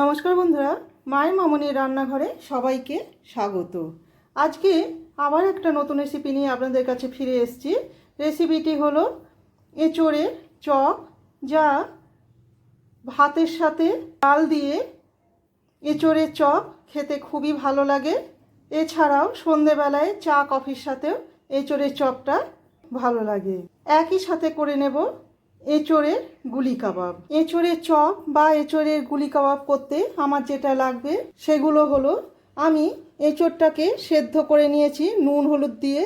নমস্কার বন্ধুরা, মায়ের মামনির রান্নাঘরে সবাইকে স্বাগত। আজকে আবার একটা নতুন রেসিপি নিয়ে আপনাদের কাছে ফিরে এসেছি। রেসিপিটি হলো এঁচোড়ের চপ, যা ভাতের সাথে ডাল দিয়ে এঁচোড়ের চপ খেতে খুবই ভালো লাগে। এছাড়াও সন্ধেবেলায় চা, কফির সাথেও এঁচোড়ের চপটা ভালো লাগে। একই সাথে করে নেব এঁচোড়ের গুলি কাবাব। এঁচোড়ের চপ বা এঁচোড়ের গুলি কাবাব করতে আমার যেটা লাগবে সেগুলো হলো, আমি এঁচোড়টাকে সেদ্ধ করে নিয়েছি নুন হলুদ দিয়ে।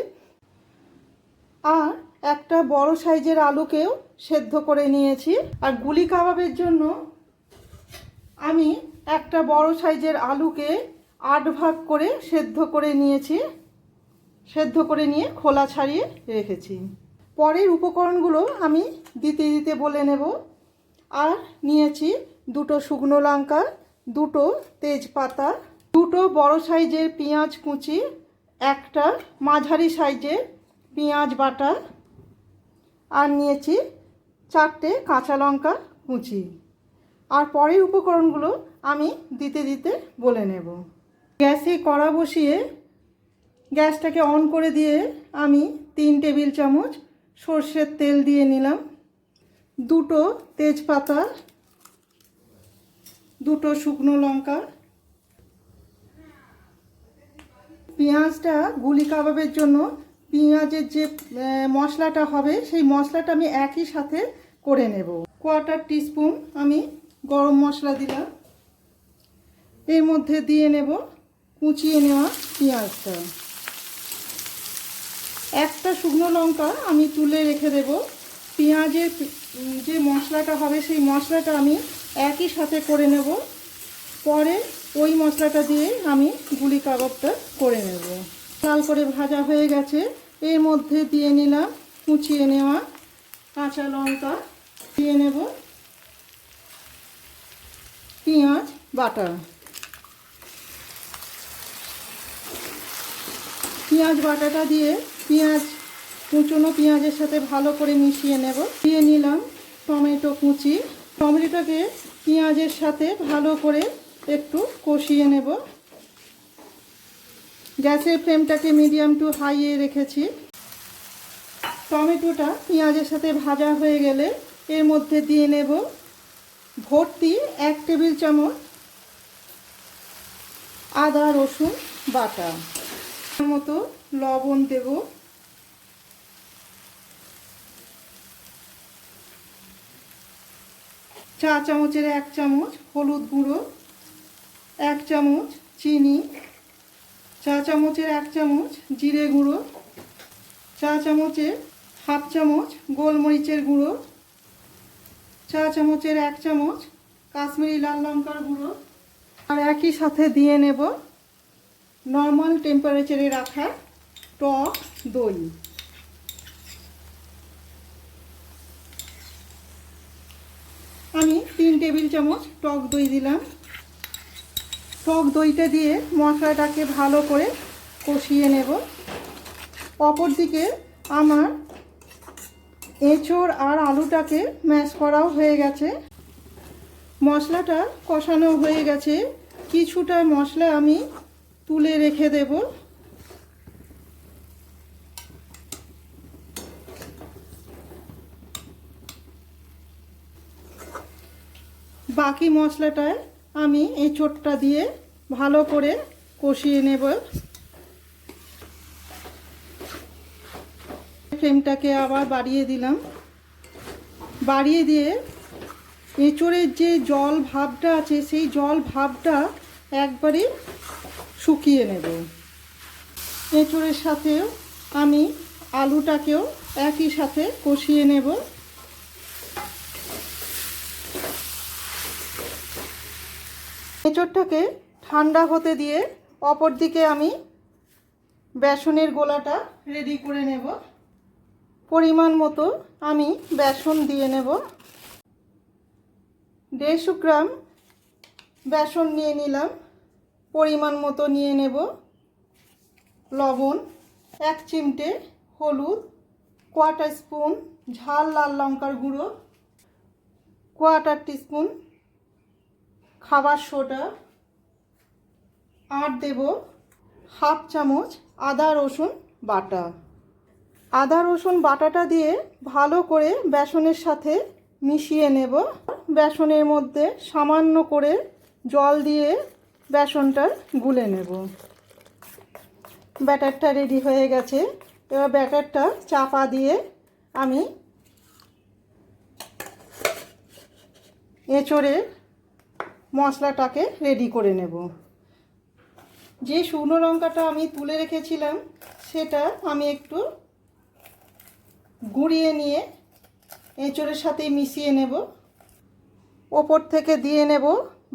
আর একটা বড় সাইজের আলুকেও সেদ্ধ করে নিয়েছি। আর গুলি কাবাবের জন্য আমি একটা বড় সাইজের আলুকে আট ভাগ করে সেদ্ধ করে নিয়েছি, সেদ্ধ করে নিয়ে খোলা ছাড়িয়ে রেখেছি। পরের উপকরণগুলো আমি দিতে দিতে বলে নেব। আর নিয়েছি দুটো শুকনো লঙ্কা, দুটো তেজপাতা, দুটো বড় সাইজের পেঁয়াজ কুচি, একটা মাঝারি সাইজের পেঁয়াজ বাটা, আর নিয়েছি চারটে কাঁচা লঙ্কা কুচি। আর পরের উপকরণগুলো আমি দিতে দিতে বলে নেব। গ্যাসে কড়া বসিয়ে গ্যাসটাকে অন করে দিয়ে আমি তিন টেবিল চামচ সর্ষের তেল দিয়ে নিলাম। দুটো তেজপাতা, দুটো শুকনো লঙ্কা। পেঁয়াজটা গুলি কাবাবের জন্য পেঁয়াজের যে মশলাটা হবে, সেই মশলাটা আমি একই সাথে করে নেব। কোয়ার্টার টিস্পুন আমি গরম মশলা দিলাম। এর মধ্যে দিয়ে নেব কুচিয়ে নেওয়া পেঁয়াজটা। একটা শুকনো লঙ্কা আমি তুলে রেখে দেব। পেঁয়াজের যে মশলাটা হবে, সেই মশলাটা আমি একই সাথে করে নেব। পরে ওই মশলাটা দিয়ে আমি গুলি কাবাবটা করে নেব। লাল করে ভাজা হয়ে গেছে। এর মধ্যে দিয়ে নিলাম কুচিয়ে নেওয়া কাঁচা লঙ্কা। দিয়ে নেব পেঁয়াজ বাটা। পেঁয়াজ বাটাটা দিয়ে পেঁয়াজ, কুচনো পেঁয়াজের সাথে ভালো করে মিশিয়ে নেব। দিয়ে নিলাম টমেটো কুচি। টমেটোটাকে পেঁয়াজের সাথে ভালো করে একটু কষিয়ে নেব। গ্যাসের ফ্লেমটাকে মিডিয়াম টু হাইয়ে রেখেছি। টমেটোটা পেঁয়াজের সাথে ভাজা হয়ে গেলে এর মধ্যে দিয়ে নেব ভর্তি এক টেবিল চামচ আদা রসুন বাটা। মতো লবণ দেব। চা চামচের এক চামচ হলুদ গুঁড়ো, এক চামচ চিনি চা চামচের এক চামচ জিরে গুঁড়ো চা চামচের হাফ চামচ গোলমরিচের গুঁড়ো চা চামচের এক চামচ কাশ্মীরি লাল লঙ্কার গুঁড়ো। আর একই সাথে দিয়ে নেব নর্মাল টেম্পারেচারে রাখা টক দই। আমি তিন টেবিল চামচ টক দই দিলাম। টক দইটা দিয়ে মশলাটাকে ভালো করে কষিয়ে নেব। অপর দিকে আমার এঁচোড় আর আলুটাকে ম্যাশ করাও হয়ে গেছে। মশলাটা কষানো হয়ে গেছে। কিছুটা মশলা আমি তুলে রেখে দেব। বাকি মশলাটায় আমি এই চোটটা দিয়ে ভালো করে কষিয়ে নেব। ফ্লেমটাকে আবার বাড়িয়ে দিলাম। বাড়িয়ে দিয়ে এঁচোড়ের যে জল ভাবটা আছে, সেই জল ভাবটা একবারে শুকিয়ে নেব। এঁচোড়ের সাথেও আমি আলুটাকেও একই সাথে কষিয়ে নেব। এঁচোড়টাকে ঠান্ডা হতে দিয়ে অপর দিকে আমি বেসনের গোলাটা রেডি করে নেব। পরিমাণ মতো আমি বেসন দিয়ে নেব। দেড়শো গ্রাম বেসন নিয়ে নিলাম। পরিমাণ মতো নিয়ে নেব। লবণ, এক চিমটে হলুদ কোয়াটার স্পুন ঝাল লাল লঙ্কার গুঁড়ো কোয়াটার টিস্পুন খাবার সোডা আর দেব, হাফ চামচ আদা রসুন বাটা। আদা রসুন বাটাটা দিয়ে ভালো করে বেসনের সাথে মিশিয়ে নেব। বেসনের মধ্যে সামান্য করে জল দিয়ে বেসনটা গুলে নেব। ব্যাটারটা রেডি হয়ে গেছে। এবার ব্যাটারটা চাপা দিয়ে আমি এঁচড়ের মশলাটাকে রেডি করে নেব। যে শুকনো লঙ্কাটা আমি তুলে রেখেছিলাম, সেটা আমি একটু গুঁড়িয়ে নিয়ে এঁচড়ের সাথে মিশিয়ে নেব। ওপর থেকে দিয়ে নেব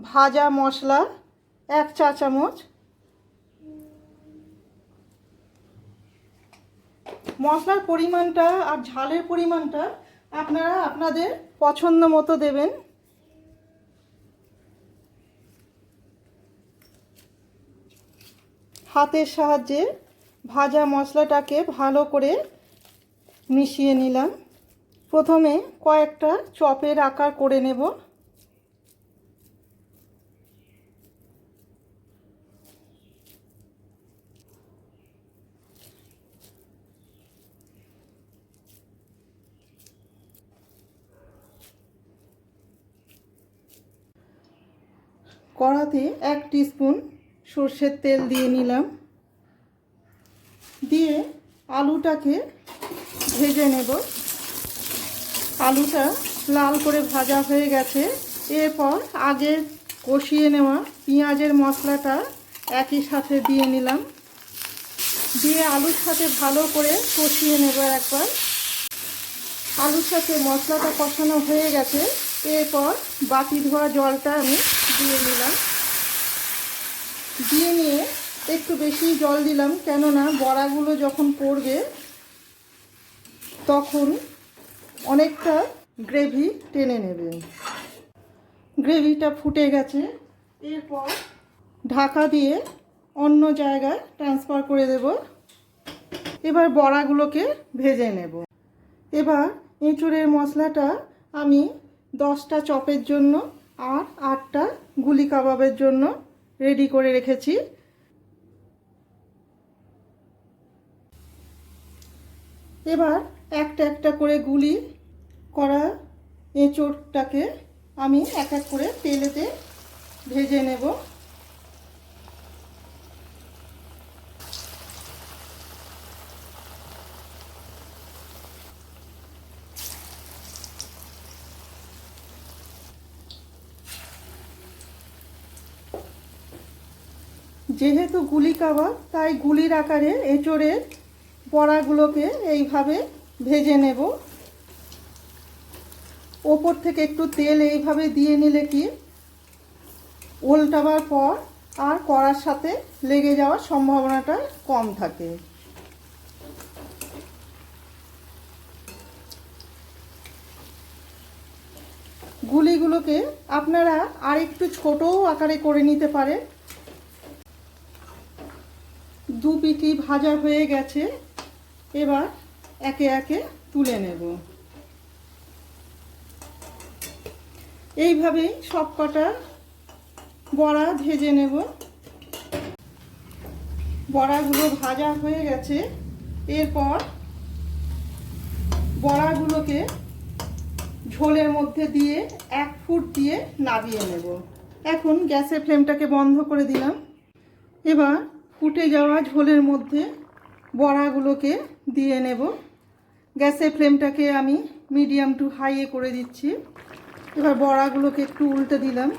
ভাজা মশলা এক চা চামচ। মশলার পরিমাণটা আর ঝালের পরিমাণটা আপনারা আপনাদের পছন্দ মতো দেবেন। হাতের সাহায্যে ভাজা মশলাটাকে ভালো করে মিশিয়ে নিলাম। প্রথমে কয়েকটা চপের আকার করে নেব। কড়াতে এক স্পুন সর্ষের তেল দিয়ে নিলাম। দিয়ে আলুটাকে ভেজে নেব। আলুটা লাল করে ভাজা হয়ে গেছে। এরপর আগে কষিয়ে নেওয়া পেঁয়াজের মশলাটা একই সাথে দিয়ে নিলাম। দিয়ে আলুর সাথে ভালো করে কষিয়ে নেব একবার। আলুর সাথে মশলাটা কষানো হয়ে গেছে। এরপর বাটি ধোয়া জলটা আমি দিয়ে নিলাম। দিয়ে নিয়ে একটু বেশি জল দিলাম, কেননা বড়াগুলো যখন পড়বে তখন অনেকটা গ্রেভি টেনে নেবে। গ্রেভিটা ফুটে গেছে, এরপর ঢাকা দিয়ে অন্য জায়গায় ট্রান্সফার করে দেব। এবার বড়াগুলোকে ভেজে নেব। এবার এঁচুড়ের মশলাটা আমি দশটা চপের জন্য আর আটটা গুলি কাবাবের জন্য রেডি করে রেখেছি। এবার একটা একটা করে গুলি করা এঁচোড়টাকে আমি এক এক করে তেলেতে ভেজে নেব। যেহেতু গুলি কাবাব তাই গুলির আকারে এঁচড়ের বড়াগুলোকে এইভাবে ভেজে নেব। ওপর থেকে একটু তেল এইভাবে দিয়ে নিলে কি উল্টাবার পর আর কড়ার সাথে লেগে যাওয়ার সম্ভাবনাটা কম থাকে। গুলিগুলোকে আপনারা আর একটু ছোটও আকারে করে নিতে পারেন। দু পিঠি ভাজা হয়ে গেছে, এবার একে একে তুলে নেব। এইভাবেই সব কটা বড়া ভেজে নেব। বড়াগুলো ভাজা হয়ে গেছে, এরপর বড়াগুলোকে ঝোলের মধ্যে দিয়ে এক ফুট দিয়ে নাবিয়ে নেব। এখন গ্যাসের ফ্লেমটাকে বন্ধ করে দিলাম। এবার ফুটে যাওয়া ঝোলের মধ্যে বড়াগুলোকে দিয়ে নেব। গ্যাসের ফ্লেমটাকে আমি মিডিয়াম টু হাইয়ে করে দিচ্ছি। এবার বড়াগুলোকে একটু উল্টে দিলাম।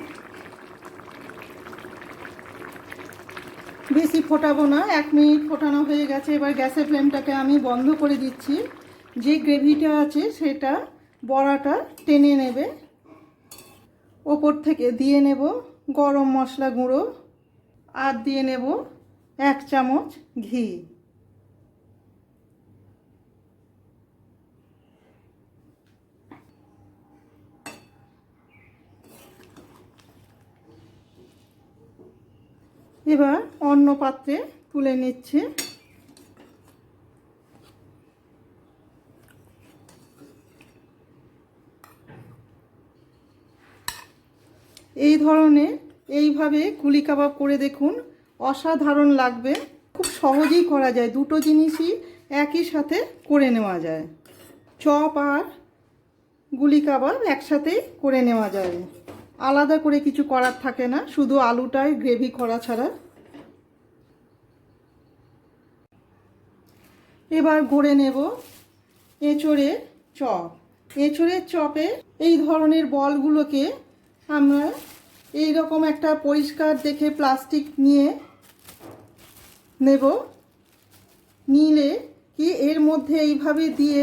বেশি ফোটাবো না, এক মিনিট ফোটানো হয়ে গেছে। এবার গ্যাসের ফ্লেমটাকে আমি বন্ধ করে দিচ্ছি। যে গ্রেভিটা আছে সেটা বড়াটা টেনে নেবে। ওপর থেকে দিয়ে নেব গরম মশলা গুঁড়ো। আর দিয়ে নেব এক চামচ ঘি। এবার অন্য পাত্রে তুলে নিচ্ছে। এই ধরনের এইভাবে কুলি কাবাব করে দেখুন। অসাধারণ লাগবে। খুব সহজেই করা যায়। দুটো জিনিসই একই সাথে করে নেওয়া যায়। চপ আর গুলি কাবাব একসাথেই করে নেওয়া যায়। আলাদা করে কিছু করার থাকে না। শুধু আলুটাই গ্রেভি করা ছাড়া। এবার গড়ে নেব এঁচড়ের চপ। এঁচড়ের চপে এই ধরনের বলগুলোকে আমরা এই রকম একটা পরিষ্কার দেখে প্লাস্টিক নিয়ে নেব। নিলে কি এর মধ্যে এইভাবে দিয়ে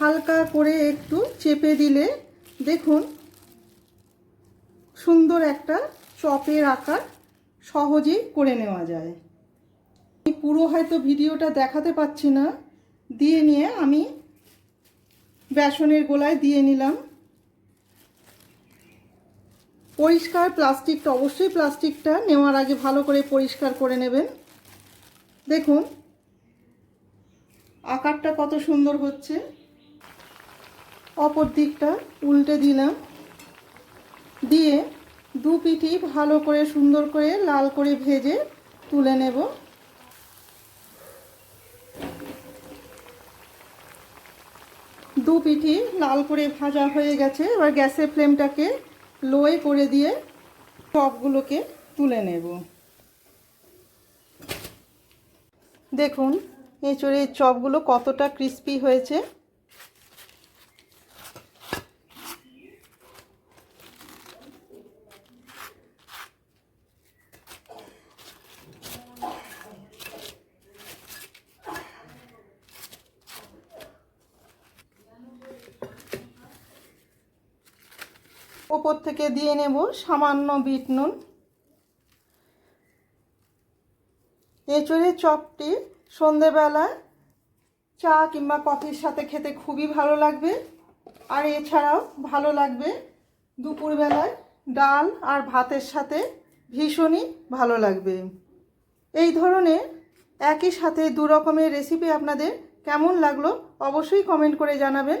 হালকা করে একটু চেপে দিলে, দেখুন, সুন্দর একটা চপের আকার সহজেই করে নেওয়া যায়। পুরো হয়তো ভিডিওটা দেখাতে পাচ্ছি না, দিয়ে নিয়ে আমি বেসনের গোলায় দিয়ে নিলাম। পরিষ্কার প্লাস্টিকটা অবশ্যই প্লাস্টিকটা নেওয়ার আগে ভালো করে পরিষ্কার করে নেবেন। দেখুন, আকারটা কত সুন্দর হচ্ছে। অপর দিকটা উল্টে দিলাম। দিয়ে দু পিঠি ভালো করে সুন্দর করে লাল করে ভেজে তুলে নেব। দু পিঠি লাল করে ভাজা হয়ে গেছে। এবার গ্যাসের ফ্লেমটাকে লোয়ে করে দিয়ে সবগুলোকে তুলে নেব। দেখুন এঁচড়ের চপগুলো কতটা ক্রিস্পি হয়েছে। ওপর থেকে দিয়ে নেব সামান্য বিট নুন। এঁচড়ের চপটি সন্ধেবেলা চা কিংবা কফির সাথে খেতে খুবই ভালো লাগবে। আর এছাড়াও ভালো লাগবে দুপুরবেলায় ডাল আর ভাতের সাথে ভীষণই ভালো লাগবে। এই ধরনের একই সাথে দু রকমের রেসিপি আপনাদের কেমন লাগল অবশ্যই কমেন্ট করে জানাবেন।